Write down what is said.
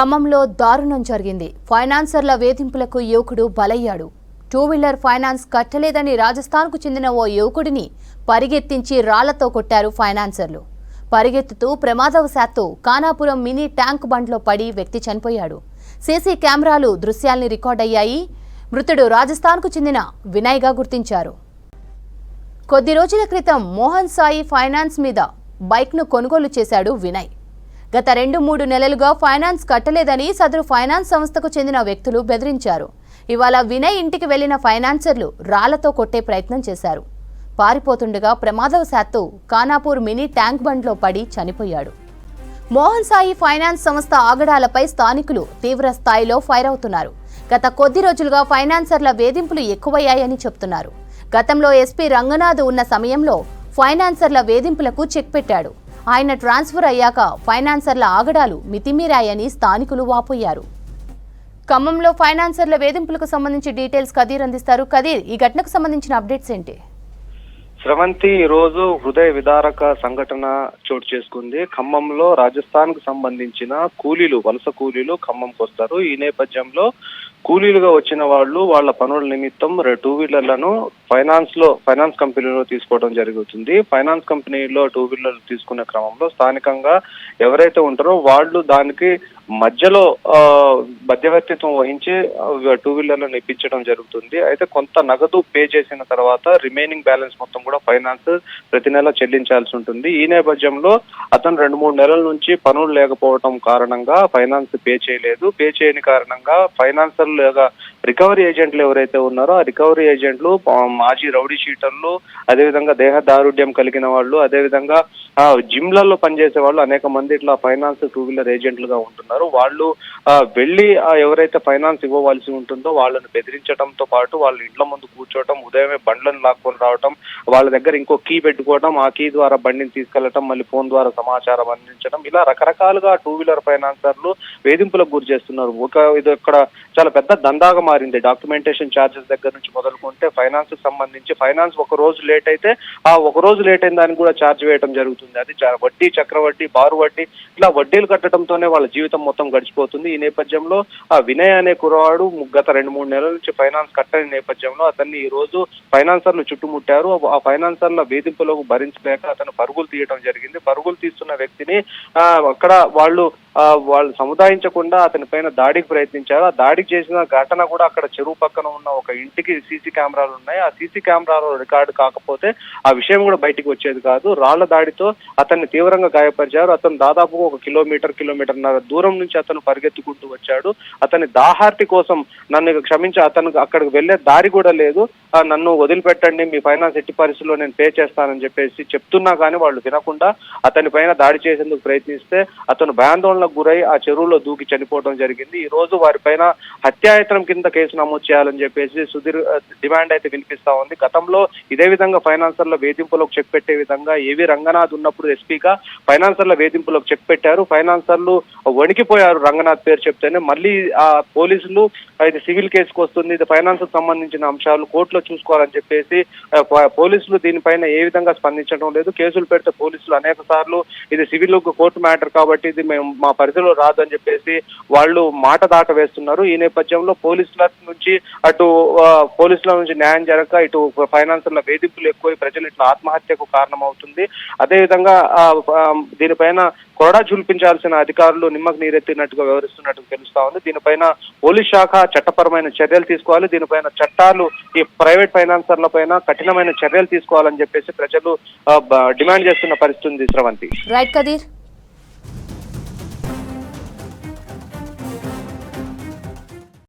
ఖమ్మంలో దారుణం జరిగింది. ఫైనాన్సర్ల వేధింపులకు యువకుడు బలయ్యాడు. టూ వీలర్ ఫైనాన్స్ కట్టలేదని రాజస్థాన్కు చెందిన ఓ యువకుడిని పరిగెత్తించి రాళ్ళతో కొట్టారు ఫైనాన్సర్లు. పరిగెత్తుతూ ప్రమాదవశాత్తు కానాపురం మినీ ట్యాంక్ బండ్లో పడి వ్యక్తి చనిపోయాడు. సీసీ కెమెరాలు దృశ్యాల్ని రికార్డయ్యాయి మృతుడు రాజస్థాన్కు చెందిన వినయ్గా గుర్తించారు. కొద్ది రోజుల క్రితం మోహన్ సాయి ఫైనాన్స్ మీద బైక్ను కొనుగోలు చేశాడు వినయ్. గత రెండు మూడు నెలలుగా ఫైనాన్స్ కట్టలేదని సదరు ఫైనాన్స్ సంస్థకు చెందిన వ్యక్తులు బెదిరించారు. ఇవాళ వినయ్ ఇంటికి వెళ్ళిన ఫైనాన్సర్లు రాళ్ళతో కొట్టే ప్రయత్నం చేశారు. పారిపోతుండగా ప్రమాదవశాత్తు కానాపూర్ మినీ ట్యాంక్ బండ్లో పడి చనిపోయాడు. మోహన్ సాయి ఫైనాన్స్ సంస్థ ఆగడాలపై స్థానికులు తీవ్ర స్థాయిలో ఫైర్ అవుతున్నారు. గత కొద్ది రోజులుగా ఫైనాన్సర్ల వేధింపులు ఎక్కువయ్యాయని చెప్తున్నారు. గతంలో ఎస్పీ రంగనాథ్ ఉన్న సమయంలో ఫైనాన్సర్ల వేధింపులకు చెక్ పెట్టాడు. ఆయన ట్రాన్స్ఫర్ అయ్యాక ఫైనాన్సర్ల ఆగడాలు మితిమీరాయని స్థానికులు వాపోయారు. ఖమ్మంలో ఫైనాన్సర్ల వేధింపులకు సంబంధించి డీటెయిల్స్ కదీర్ అందిస్తారు. కదీర్ ఈ ఘటనకు సంబంధించిన అప్డేట్స్ ఏంటి? స్రవంతి ఈ రోజు హృదయ విదారక సంఘటన చోటు చేసుకుంది. ఖమ్మంలో రాజస్థాన్కు సంబంధించిన కూలీలు వలస కూలీలు ఖమ్మంకి వస్తారు ఈ నేపథ్యంలో కూలీలుగా వచ్చిన వాళ్ళు వాళ్ళ పనుల నిమిత్తం టూ వీలర్లను ఫైనాన్స్లో ఫైనాన్స్ కంపెనీలో తీసుకోవడం జరుగుతుంది. ఫైనాన్స్ కంపెనీలో టూ వీలర్లు తీసుకునే క్రమంలో స్థానికంగా ఎవరైతే ఉంటారో వాళ్ళు దానికి మధ్యలో మధ్యవర్తిత్వం వహించి టూ వీలర్లను ఇప్పించడం జరుగుతుంది. అయితే కొంత నగదు పే చేసిన తర్వాత రిమైనింగ్ బ్యాలెన్స్ మొత్తం కూడా ఫైనాన్స్ ప్రతి నెల చెల్లించాల్సి ఉంటుంది. ఈ నేపథ్యంలో అతను రెండు మూడు నెలల నుంచి పనులు లేకపోవడం కారణంగా ఫైనాన్స్ పే చేయలేదు. పే చేయని కారణంగా ఫైనాన్సర్ లేదా రికవరీ ఏజెంట్లు ఎవరైతే ఉన్నారో ఆ రికవరీ ఏజెంట్లు మాజీ రౌడీ షీటర్లు అదేవిధంగా దేహ దారుఢ్యం కలిగిన వాళ్ళు అదేవిధంగా ఆ, జిమ్లలో పనిచేసే వాళ్ళు అనేక మంది ఇట్లా ఫైనాన్స్ టూ వీలర్ ఏజెంట్లుగా ఉంటున్నారు. వాళ్ళు వెళ్ళి ఎవరైతే ఫైనాన్స్ ఇవ్వవలసి ఉంటుందో వాళ్ళని బెదిరించడంతో పాటు వాళ్ళ ఇంట్ల ముందు కూర్చోవటం ఉదయమే బండ్లను లాక్కొని రావటం వాళ్ళ దగ్గర ఇంకో కీ పెట్టుకోవడం ఆ కీ ద్వారా బండిని తీసుకెళ్ళటం మళ్ళీ ఫోన్ ద్వారా సమాచారం అందించడం ఇలా రకరకాలుగా టూ వీలర్ ఫైనాన్సర్లు వేధింపులకు గురి చేస్తున్నారు. ఒక ఇది ఇక్కడ చాలా పెద్ద దందాగా మారింది. డాక్యుమెంటేషన్ ఛార్జెస్ దగ్గర నుంచి మొదలుకుంటే ఫైనాన్స్కి సంబంధించి ఫైనాన్స్ ఒక రోజు లేట్ అయితే ఆ ఒక రోజు లేట్ అయిన దానికి కూడా ఛార్జ్ వేయడం జరుగుతుంది. అది వడ్డీ చక్రవడ్డీ బారు వడ్డీ ఇలా వడ్డీలు కట్టడంతోనే వాళ్ళ జీవితం మొత్తం గడిచిపోతుంది. ఈ నేపథ్యంలో ఆ వినయ్ అనే కురవాడు గత రెండు మూడు నెలల నుంచి ఫైనాన్స్ కట్టని నేపథ్యంలో అతన్ని ఈ రోజు ఫైనాన్సర్లు చుట్టుముట్టారు. ఆ ఫైనాన్సర్ల వేధింపులకు భరించలేక అతను పరుగులు తీయడం జరిగింది. పరుగులు తీస్తున్న వ్యక్తిని ఆ, అక్కడ వాళ్ళు వాళ్ళు సముదాయించకుండా అతని పైన దాడికి ప్రయత్నించారు. ఆ దాడికి చేసిన ఘటన కూడా అక్కడ చెరువు పక్కన ఉన్న ఒక ఇంటికి సీసీ కెమెరాలు ఉన్నాయి. ఆ సీసీ కెమెరాలో రికార్డు కాకపోతే ఆ విషయం కూడా బయటికి వచ్చేది కాదు. రాళ్ళ దాడితో అతన్ని తీవ్రంగా గాయపరిచారు. అతను దాదాపు ఒక కిలోమీటర్ కిలోమీటర్న్నర దూరం నుంచి అతను పరిగెత్తుకుంటూ వచ్చాడు. అతని దాహార్తి కోసం నన్ను క్షమించి అతను అక్కడికి వెళ్ళే దారి కూడా లేదు. నన్ను వదిలిపెట్టండి మీ ఫైనాన్స్ ఎట్టి పరిస్థితుల్లో నేను పే చేస్తానని చెప్పేసి చెప్తున్నా కానీ వాళ్ళు వినకుండా అతని పైన దాడి చేసేందుకు ప్రయత్నిస్తే అతను భయాందోళనకు గురై ఆ చెరువులో దూకి చనిపోవడం జరిగింది. ఈ రోజు వారిపైన హత్యాయత్నం కింద కేసు నమోదు చేయాలని చెప్పేసి సుధీర్ డిమాండ్ అయితే వినిపిస్తా ఉంది. గతంలో ఇదే విధంగా ఫైనాన్సర్ల వేధింపులకు చెక్ పెట్టే విధంగా ఏవి రంగనాథ్ ఉన్నప్పుడు ఎస్పీగా ఫైనాన్సర్ల వేధింపులకు చెక్ పెట్టారు. ఫైనాన్సర్లు వణికిపోయారు రంగనాథ్ పేరు చెప్తేనే. మళ్ళీ ఆ పోలీసులు అయితే ఇది సివిల్ కేసుకు వస్తుంది. ఇది ఫైనాన్స్కు సంబంధించిన అంశాలు కోర్టులో చూసుకోవాలని చెప్పేసి పోలీసులు దీనిపైన ఏ విధంగా స్పందించడం లేదు. కేసులు పెడితే పోలీసులు అనేక సార్లు ఇది సివిల్ కోర్టు మ్యాటర్ కాబట్టి ఇది మేము మా పరిధిలో రాదు అని చెప్పేసి వాళ్ళు మాట దాట వేస్తున్నారు. ఈ నేపథ్యంలో పోలీసుల నుంచి అటు పోలీసుల నుంచి న్యాయం జరగక ఇటు ఫైనాన్సర్ల వేధింపులు ఎక్కువై ప్రజలు ఇట్లా ఆత్మహత్యకు కారణమవుతుంది. అదేవిధంగా దీనిపైన కొరడా చూపించాల్సిన అధికారులు నిమ్మకు నీరెత్తినట్టుగా వ్యవహరిస్తున్నట్టు తెలుస్తా ఉంది. దీనిపైన పోలీస్ శాఖ చట్టపరమైన చర్యలు తీసుకోవాలి. దీనిపైన చట్టాలు ఈ ప్రైవేట్ ఫైనాన్సర్ల పైన కఠినమైన చర్యలు తీసుకోవాలని చెప్పేసి ప్రజలు డిమాండ్ చేస్తున్న పరిస్థితి ఉంది శ్రవంతి. రైట్ కదీర్.